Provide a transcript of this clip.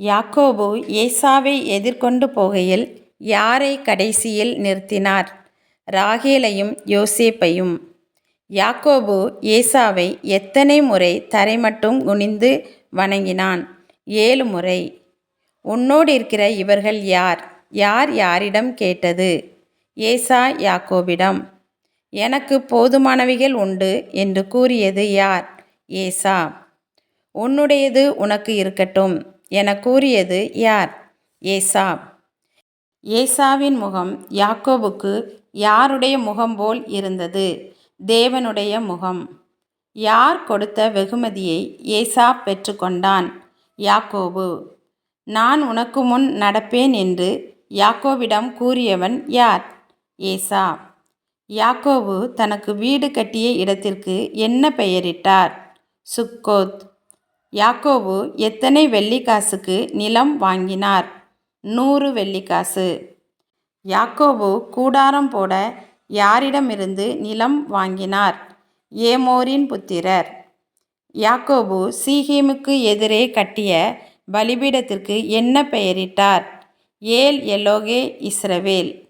யாக்கோபு ஏசாவை எதிர்கொண்டு போகையில் யாரை கடைசியில் நிறுத்தினார்? ராகேலையும் யோசேப்பையும். யாக்கோபு ஏசாவை எத்தனை முறை தரை மட்டும் குனிந்து வணங்கினான்? ஏழு முறை. உன்னோடு இருக்கிற இவர்கள் யார்? யார் யாரிடம் கேட்டது? ஏசா யாக்கோபிடம் எனக்கு போதுமானவைகள் உண்டு என்று கூறியது யார்? ஏசா உன்னுடையது உனக்கு இருக்கட்டும். என கூறியது யார்? ஏசா. ஏசாவின் முகம் யாக்கோபுக்கு யாருடைய முகம் போல் இருந்தது? தேவனுடைய முகம். யார் கொடுத்த வெகுமதியை ஏசா பெற்றுக்கொண்டான்? யாக்கோபு. நான் உனக்கு முன் நடப்பேன் என்று யாக்கோவிடம் கூறியவன் யார்? ஏசா. யாக்கோபு தனக்கு வீடு கட்டிய இடத்திற்கு என்ன பெயரிட்டார்? சுக்கோத். யாக்கோபு எத்தனை வெள்ளிக்காசுக்கு நிலம் வாங்கினார்? நூறு வெள்ளிக்காசு. யாக்கோபு கூடாரம் போட யாரிடமிருந்து நிலம் வாங்கினார்? ஏமோரின் புத்திரர். யாக்கோபு சீகேமுக்கு எதிரே கட்டிய பலிபீடத்திற்கு என்ன பெயரிட்டார்? ஏல் எலோகே இஸ்ரவேல்.